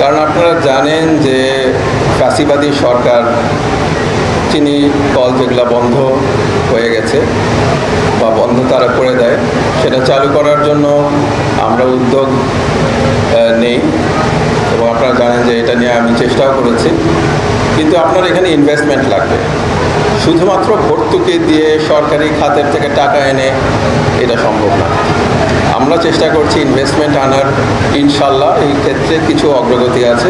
কারণ আপনারা জানেন যে ফাঁসিবাদী সরকার চিনি কল যেগুলো বন্ধ হয়ে গেছে বা বন্ধ তারা করে দেয়, সেটা চালু করার জন্য আমরা উদ্যোগ নেই। এবং আপনারা জানেন যে এটা নিয়ে আমি চেষ্টাও করেছি। কিন্তু আপনার এখানে ইনভেস্টমেন্ট লাগবে। শুধুমাত্র ভর্তুকি দিয়ে সরকারি খাতের থেকে টাকা এনে এটা সম্ভব না। আমরা চেষ্টা করছি ইনভেস্টমেন্ট আনার। ইনশাল্লাহ এই ক্ষেত্রে কিছু অগ্রগতি আছে।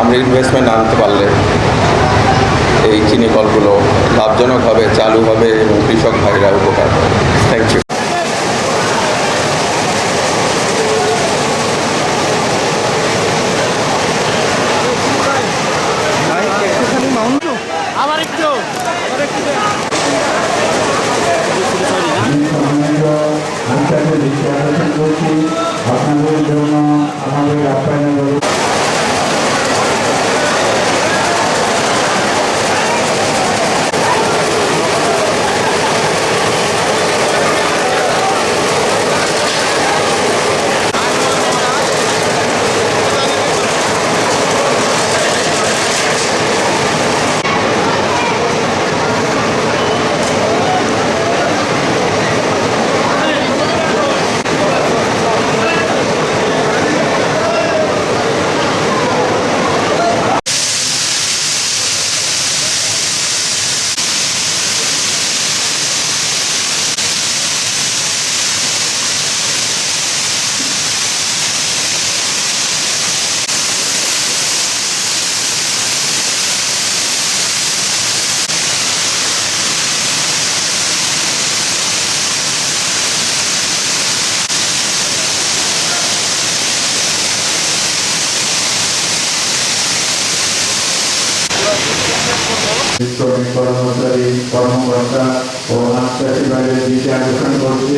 আমরা ইনভেস্টমেন্ট আনতে পারলে এই চিনি কলগুলো লাভজনকভাবে চালু হবে এবং কৃষক ভাইরা উপকার পাবে। থ্যাংক ইউ আবার একটু। আনসারকে দেখতে আকর্ষণ করছি আপনাদের জন্য আমাদের আপ্যায়নের শ্রমিক কর্মচারী কর্মকর্তা ও আন্তর্জাতিক বাইরের দৃষ্টি আকর্ষণ করছি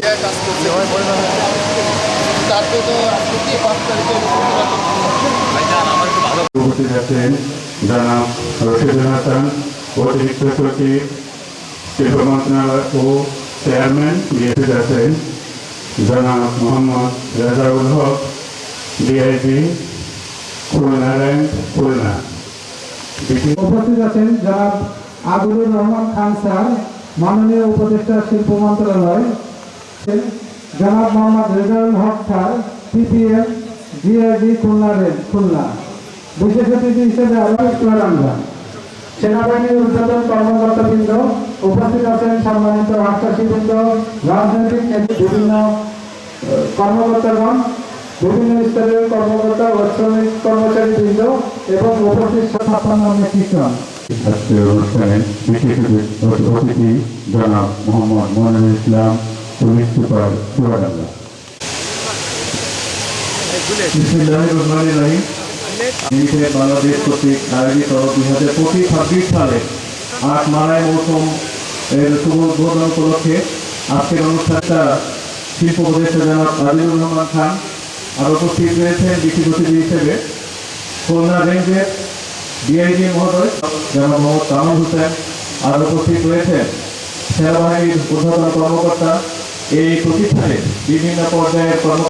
উপস্থিত আছেন জনাব রশিদুল হাসান অতিরিক্ত সচিব শিল্প মন্ত্রণালয় ও চেয়ারম্যান বিএসির আছেন জনাব মোহাম্মদ রেজাউল হক ডিআইবি খুলনা র্যাঙ্ক খুলনা উপস্থিত আছেন জনাব আবুলুর রহমান খান স্যার, মাননীয় উপদেষ্টা শিল্প মন্ত্রণালয়, জনাব Mohammad Rezaul Haque sir, PPM GID Khulna rail Khulna. বিশেষ অতিথি হিসেবে আমরা। সেনাবাহিনীর উদ্বোধন কর্মকর্তাবৃন্দ, উপস্থিত আছেন সম্মানিত আশ্বাসীবৃন্দ রাজনৈতিক বিভিন্ন কর্মকর্তাগণ বিভিন্ন স্তরের কর্মকর্তা ও শ্রমিক কর্মচারীবৃন্দ এবং উপস্থিত নেতৃত্বগণ আজকের মালাই মৌসুম এর উপলক্ষে আজকের অনুষ্ঠানটা শিল্প উপদেষ্টা জনাব আজিজুর রহমান খান আর উপস্থিত রয়েছেন বিশেষ অতিথি হিসেবে খুলনা রেঞ্জের ডিআইজি মহোদয় যেমন মোহাম্মদ কামাল হোসেন। আর উপস্থিত রয়েছেন সেনাবাহিনীর ঊর্ধ্বতন কর্মকর্তা। এই প্রতিষ্ঠানে বিভিন্ন পর্যায়ের কর্ম